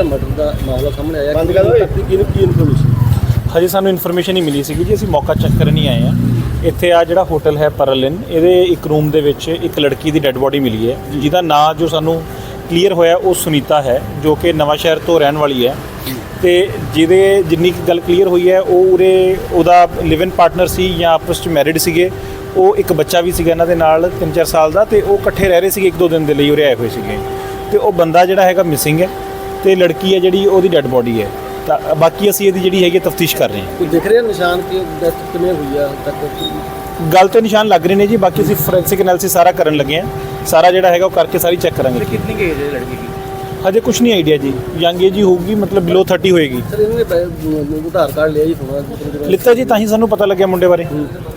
ਜਿਹੜਾ ਮਰਡਰ ਦਾ ਮਾਮਲਾ ਸਾਹਮਣੇ ਆਇਆ ਬੰਦ ਕਰ ਓਏ। ਕੀ ਕੀ ਇਨਫੋਰਮੇਸ਼ਨ ਹਜੇ ਸਾਨੂੰ ਇਨਫੋਰਮੇਸ਼ਨ ਹੀ ਮਿਲੀ ਸੀਗੀ ਜੀ ਅਸੀਂ ਮੌਕਾ ਚੈੱਕ ਕਰਨ ਹੀ ਆਏ ਆ ਇੱਥੇ ਆ ਜਿਹੜਾ ਹੋਟਲ ਹੈ ਪਰਲਿਨ ਇਹਦੇ ਇੱਕ ਰੂਮ ਦੇ ਵਿੱਚ ਇੱਕ ਲੜਕੀ ਦੀ ਡੈੱਡ ਬੋਡੀ ਮਿਲੀ ਹੈ ਜਿਹਦਾ ਨਾਂ ਜੋ ਸਾਨੂੰ ਕਲੀਅਰ ਹੋਇਆ ਉਹ ਸੁਨੀਤਾ ਹੈ ਜੋ ਕਿ ਨਵਾਂ ਸ਼ਹਿਰ ਤੋਂ ਰਹਿਣ ਵਾਲੀ ਹੈ। ਤੇ ਜਿਹਦੇ ਜਿੰਨੀ ਕੁ ਗੱਲ ਕਲੀਅਰ ਹੋਈ ਹੈ ਉਹ ਉਰੇ ਉਹਦਾ ਲਿਵ ਇਨ ਪਾਰਟਨਰ ਸੀ ਜਾਂ ਆਪਸ ਚ ਮੈਰਿਡ ਸੀਗੇ। ਉਹ ਇੱਕ ਬੱਚਾ ਵੀ ਸੀਗਾ ਇਹਨਾਂ ਦੇ ਨਾਲ 3-4 ਸਾਲ ਦਾ ਤੇ ਉਹ ਇਕੱਠੇ ਰਹਿ ਰਹੇ ਸੀਗੇ ਇੱਕ ਦੋ ਦਿਨ ਦੇ ਲਈ ਉਰੇ ਆਏ ਹੋਏ ਸੀਗੇ। ਤੇ ਉਹ ਬੰਦਾ ਜਿਹੜਾ ਹੈਗਾ ਮਿਸਿੰਗ ਹੈ। ਤੇ ਲੜਕੀ ਹੈ ਜਿਹੜੀ ਉਹਦੀ ਡੈੱਡ ਬੋਡੀ ਹੈ। ਤਾਂ ਬਾਕੀ ਅਸੀਂ ਇਹਦੀ ਜਿਹੜੀ ਹੈਗੀ ਤਫਤੀਸ਼ ਕਰ ਰਹੇ ਹਾਂ। ਕੋਈ ਦਿਖ ਰਿਹਾ ਨਿਸ਼ਾਨ ਕਿ ਡੈਥ ਕਿਵੇਂ ਹੋਈ ਆ ਹੁਣ ਤੱਕ? ਗੱਲ ਤੇ ਨਿਸ਼ਾਨ ਲੱਗ ਰਹੇ ਨੇ ਜੀ ਬਾਕੀ ਅਸੀਂ ਫੋਰੈਂਸਿਕ ਐਨਾਲਿਸਿਸ ਸਾਰਾ ਕਰਨ ਲੱਗੇ ਆ ਸਾਰਾ ਜਿਹੜਾ ਹੈਗਾ ਉਹ ਕਰਕੇ ਸਾਰੀ ਚੈੱਕ ਕਰਾਂਗੇ। ਕਿੰਨੀ ਏਜ ਹੈ ਲੜਕੀ ਦੀ? ਹਜੇ ਕੁਝ ਨਹੀਂ ਆਈਡੀਆ ਜੀ। ਯੰਗ ਏਜ ਹੀ ਹੋਊਗੀ ਮਤਲਬ ਬਿਲੋ 30 ਹੋਏਗੀ। ਸਰ ਇਹਨਾਂ ਪੈ- ਆਧਾਰ ਕਾਰਡ ਲਿਆ ਜੀ ਫੋਨ ਲਿੱਤਾ ਜੀ ਤਾਂ ਹੀ ਸਾਨੂੰ ਪਤਾ ਲੱਗਿਆ ਮੁੰਡੇ ਬਾਰੇ।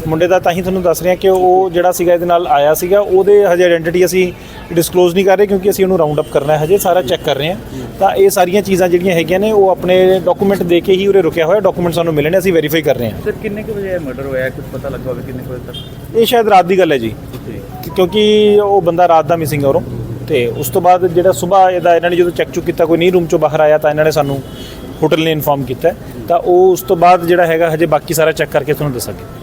ਮੁੰਡੇ ਦਾ ਤਾਂ ਹੀ ਤੁਹਾਨੂੰ ਦੱਸ ਰਹੇ ਹਾਂ ਕਿ ਉਹ ਜਿਹੜਾ ਸੀਗਾ ਇਹਦੇ ਨਾਲ ਆਇਆ ਸੀਗਾ। ਉਹਦੇ ਹਜੇ ਆਇਡੈਂਟੀਟੀ ਅਸੀਂ ਡਿਸਕਲੋਜ਼ ਨਹੀਂ ਕਰ ਰਹੇ ਕਿਉਂਕਿ ਅਸੀਂ ਉਹਨੂੰ ਰਾਉਂਡ ਅਪ ਕਰਨਾ ਹੈ ਹਜੇ ਸਾਰਾ ਚੈੱਕ ਕਰ ਰਹੇ ਹਾਂ। ਤਾਂ ਇਹ ਸਾਰੀਆਂ ਚੀਜ਼ਾਂ ਜਿਹੜੀਆਂ ਹੈਗੀਆਂ ਨੇ ਉਹ ਆਪਣੇ ਡਾਕੂਮੈਂਟ ਦੇ ਕੇ ਹੀ ਉਰੇ ਰੁਕਿਆ ਹੋਇਆ ਡਾਕੂਮੈਂਟ ਸਾਨੂੰ ਮਿਲੇ ਨੇ ਅਸੀਂ ਵੈਰੀਫਾਈ ਕਰ ਰਹੇ ਹਾਂ। ਸਰ ਕਿੰਨੇ ਕੁ ਵਜੇ ਮਰਡਰ ਹੋਇਆ ਕੁਝ ਪਤਾ ਲੱਗਾ ਹੋਵੇ ਕਿੰਨੇ ਕੁ ਵਜੇ ਤੱਕ? ਇਹ ਸ਼ਾਇਦ ਰਾਤ ਦੀ ਗੱਲ ਹੈ ਜੀ। ਕਿਉਂਕਿ ਉਹ ਬੰਦਾ ਰਾਤ ਦਾ ਮਿਸਿੰਗ ਹੈ ਉਰੋਂ। ਤੇ ਉਸ ਤੋਂ ਬਾਅਦ ਜਿਹੜਾ ਸਵੇਰ ਇਹਦਾ ਇਹਨਾਂ ਨੇ ਜਦੋਂ ਚੈੱਕ ਚੁੱਕ ਕੀਤਾ ਕੋਈ ਨਹੀਂ ਰੂਮ ਚੋਂ ਬਾਹਰ ਆਇਆ ਤਾਂ ਇਹਨਾਂ ਨੇ ਸਾਨੂੰ ਹੋਟਲ ਨੇ ਇਨਫਾਰਮ ਕੀਤਾ। ਤਾਂ ਉਹ ਉਸ ਤੋਂ ਬਾਅਦ ਜਿਹੜਾ ਹੈਗਾ ਹਜੇ ਬਾਕੀ ਸਾਰਾ ਚੈੱਕ ਕਰਕੇ ਤੁਹਾਨੂੰ ਦੱਸਾਂਗੇ।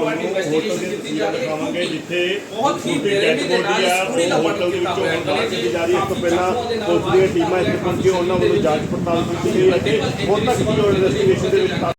ਮਿਲ ਲਾ ਦਿਖਾਵਾਂਗੇ ਜਿੱਥੇ ਬਹੁਤ ਹੀ ਬੇਰਹਿਮੀ ਦੇ ਨਾਲ ਦਾ ਵਰਣਨ ਕੀਤਾ ਹੋਇਆ ਹੈ ਕਿ ਜਾਰੀ ਇਸ ਤੋਂ ਪਹਿਲਾਂ ਪੁਲਿਸ ਦੀਆਂ ਟੀਮਾਂ ਇੱਥੇ ਪਹੁੰਚੀਆਂ ਉਹਨਾਂ ਵੱਲੋਂ ਜਾਂਚ ਪੜਤਾਲ ਕੀਤੀ ਗਈ ਅਤੇ ਹੁਣ ਤੱਕ ਜੋ ਇਨਵੈਸਟੀਗੇਸ਼ਨ ਦੇ ਵਿੱਚ